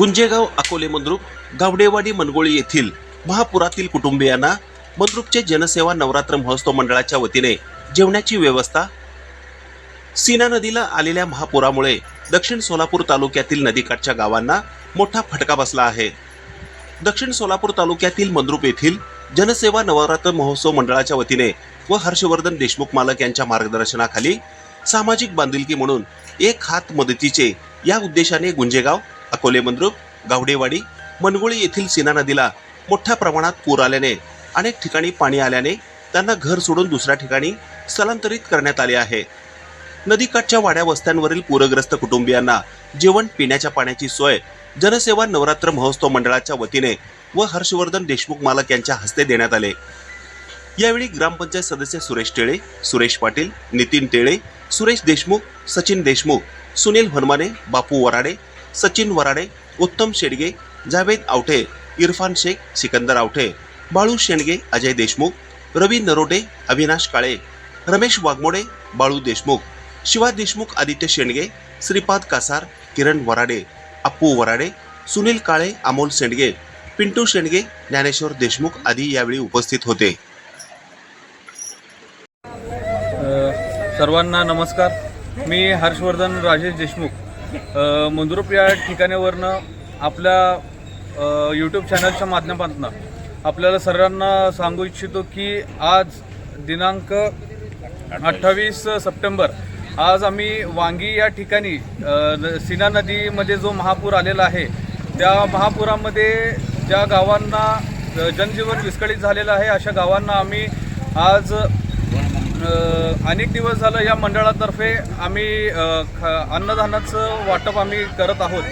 गुंजेगाव अकोले मंद्रुप गावडेवाडी मनगोळी येथील महापुरातील कुटुंबियांना मंद्रुपचे जनसेवा नवरात्र महोत्सव मंडळाच्या वतीने जेवणाची व्यवस्था सीना नदीला आलेल्या महापुरामुळे दक्षिण सोलापूर तालुक्यातील नदीकाठच्या गावांना मोठा फटका बसला आहे. दक्षिण सोलापूर तालुक्यातील मंद्रुप येथील जनसेवा नवरात्र महोत्सव मंडळाच्या वतीने व हर्षवर्धन देशमुख मालक यांच्या मार्गदर्शनाखाली सामाजिक बांधिलकी म्हणून एक हात मदतीचे या उद्देशाने गुंजेगाव अकोले मंद्रुप गावडेवाडी मनगुळी येथील सीना नदीला मोठ्या प्रमाणात पूर आल्याने अनेक ठिकाणी पाणी आल्याने त्यांना घर सोडून दुसऱ्या ठिकाणी स्थलांतरित करण्यात आले आहे. नदीकाठच्या वाड्या वस्त्यांवरील पूरग्रस्त कुटुंबियांना जेवण पिण्याच्या पाण्याची सोय जनसेवा नवरात्र महोत्सव मंडळाच्या वतीने व हर्षवर्धन देशमुख मालक यांच्या हस्ते देण्यात आले. यावेळी ग्रामपंचायत सदस्य सुरेश टेळे सुरेश पाटील नितीन टेळे सुरेश देशमुख सचिन देशमुख सुनील हनुमाने बापू वराडे सचिन वराडे उत्तम शेडगे जावेद आवठे इरफान शेख सिकंदर आवठे बाळू शेंडगे अजय देशमुख रवी नरोटे अविनाश काळे रमेश वाघमोडे बाळू देशमुख शिवा देशमुख आदित्य शेंडगे श्रीपाद कासार किरण वराडे अप्पू वराडे सुनील काळे अमोल शेंडगे पिंटू शेंडगे ज्ञानेश्वर देशमुख आदी यावेळी उपस्थित होते. सर्वांना नमस्कार. मी हर्षवर्धन राजेश देशमुख. मंद्रुप या ठिकाणावरनं आपल्या यूट्यूब चॅनलच्या माध्यमातून आपल्याला सर्वांना सांगू इच्छितो की आज दिनांक अठ्ठावीस सप्टेंबर आज आम्ही वांगी या ठिकाणी सीना नदीमध्ये जो महापूर आलेला आहे त्या महापुरामध्ये ज्या गावांना जनजीवन विस्कळीत झालेलं आहे अशा गावांना आम्ही आज अनेक दिवस झालं या मंडळातर्फे आम्ही अ, अन्नधान्याचं वाटप आम्ही करत आहोत.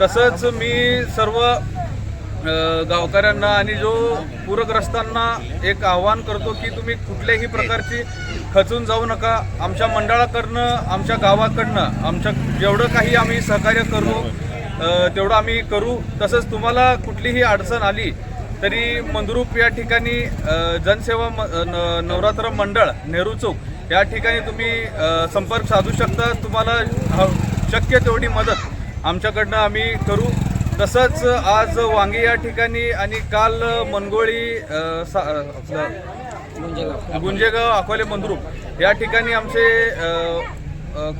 तसंच मी सर्व गावकऱ्यांना आणि जो पूरग्रस्तांना एक आव्हान करतो की तुम्ही कुठल्याही प्रकारची खचून जाऊ नका. आमच्या मंडळाकडनं आमच्या गावाकडनं आमच्या जेवढं काही आम्ही सहकार्य करू तेवढं आम्ही करू. तसंच तुम्हाला कुठलीही अडचण आली तरी मंद्रुप या ठिकाणी जनसेवा नवरात्र मंडळ नेहरू चौक या ठिकाणी तुम्ही संपर्क साधू शकता. तुम्हाला शक्य तेवढी मदत आमच्याकडनं आम्ही करू. तसंच आज वांगी या ठिकाणी आणि काल मनगोळी सा- गुंजेगाव. अकोले मंद्रुप या ठिकाणी आमचे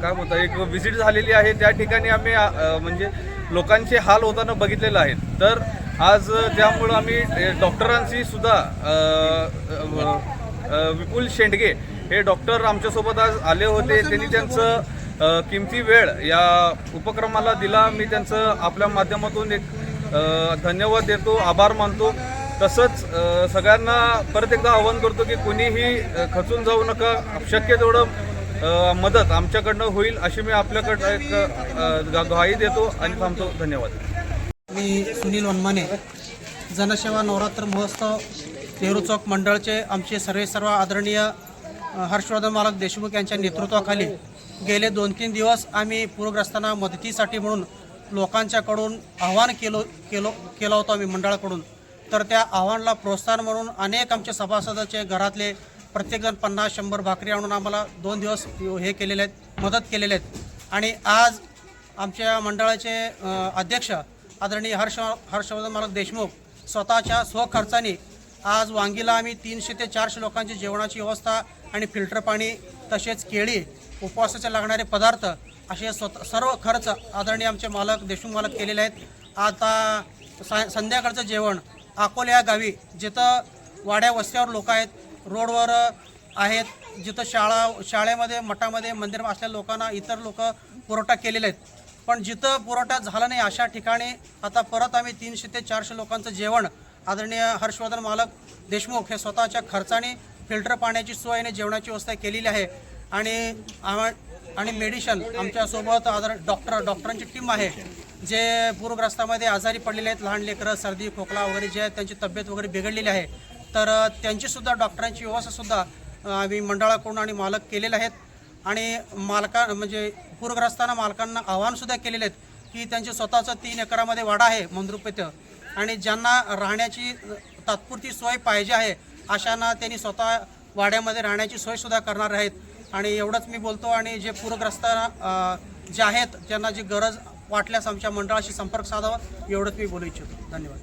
काय म्हणतात एक व्हिजिट झालेली आहे. त्या ठिकाणी आम्ही म्हणजे लोकांचे हाल होताना बघितलेलं आहे. तर आज त्यामुळं आम्ही डॉक्टरांशी सुद्धा विपुल शेंडगे हे डॉक्टर आमच्यासोबत आज आले होते. त्यांनी त्यांचं किमती वेळ या उपक्रमाला दिला. मी त्यांचं आपल्या माध्यमातून एक धन्यवाद देतो आभार मानतो. तसंच सगळ्यांना परत एकदा आवाहन करतो की कोणीही खचून जाऊ नका. शक्य तेवढं मदत आमच्याकडनं होईल अशी मी आपल्याकडं एक ग्वाही देतो आणि थांबतो. धन्यवाद. मी सुनील वनमाने. जनसेवा नवरात्र महोत्सव नेहरू चौक मंडळचे आमचे सर्वे सर्व आदरणीय हर्षवर्धन मालक देशमुख यांच्या नेतृत्वाखाली गेले दोन तीन दिवस आम्ही पूरग्रस्तांना मदतीसाठी म्हणून लोकांच्याकडून आव्हान केलो केलो केला होतो आम्ही मंडळाकडून. तर त्या आव्हानाला प्रोत्साहन म्हणून अनेक आमचे सभासदाचे घरातले प्रत्येकजण पन्नास शंभर भाकरी आणून आम्हाला दोन दिवस हे केलेले आहेत मदत केलेले आहेत. आणि आज आमच्या मंडळाचे अध्यक्ष आदरणीय हर्ष हर्षवर्धन मालक देशमुख स्वतःच्या स्वखर्चाने आज वांगीला आम्ही तीनशे ते चारशे लोकांची जेवणाची व्यवस्था आणि फिल्टर पाणी तसेच केळी उपवासाचे लागणारे पदार्थ असे स्वतः सर्व खर्च आदरणीय आमचे मालक देशमुख मालक केलेले आहेत. आता सा संध्याकाळचं जेवण अकोले या गावी जिथं वाड्या वस्त्यावर लोक आहेत रोडवर आहेत जिथं शाळा शाळेमध्ये मठामध्ये मंदिर असलेल्या लोकांना इतर लोक पुरवठा केलेले आहेत. पण जिथं पुरवठा झाला नाही अशा ठिकाणी आता परत आम्ही तीनशे ते चारशे लोकांचं जेवण आदरणीय हर्षवर्धन मालक देशमुख हे स्वतःच्या खर्चाने फिल्टर पाण्याची सोय आणि जेवणाची व्यवस्था केलेली आहे. आणि आणि मेडिशन आमच्यासोबत आदर डॉक्टर डॉक्टरांची टीम आहे जे पूरग्रस्तामध्ये आजारी पडलेले आहेत लहान लेकरं सर्दी खोकला वगैरे जे आहेत त्यांची तब्येत वगैरे बिघडलेली आहे. तर त्यांचीसुद्धा डॉक्टरांची व्यवस्थासुद्धा आम्ही मंडळाकडून आणि मालक केलेले आहेत. आणि मालका म्हणजे पूरग्रस्तांना मालकांना आव्हानसुद्धा केलेले आहेत की त्यांचे स्वतःचं तीन एकरामध्ये वाडा आहे मंद्रुप आणि ज्यांना राहण्याची तात्पुरती सोय पाहिजे आहे अशांना त्यांनी स्वतः वाड्यामध्ये राहण्याची सोयसुद्धा करणार आहेत. आणि एवढंच मी बोलतो आणि जे पूरग्रस्त जे आहेत ज्यांना जी गरज वाटल्यास आमच्या मंडळाशी संपर्क साधावा एवढंच मी बोलू इच्छितो. धन्यवाद.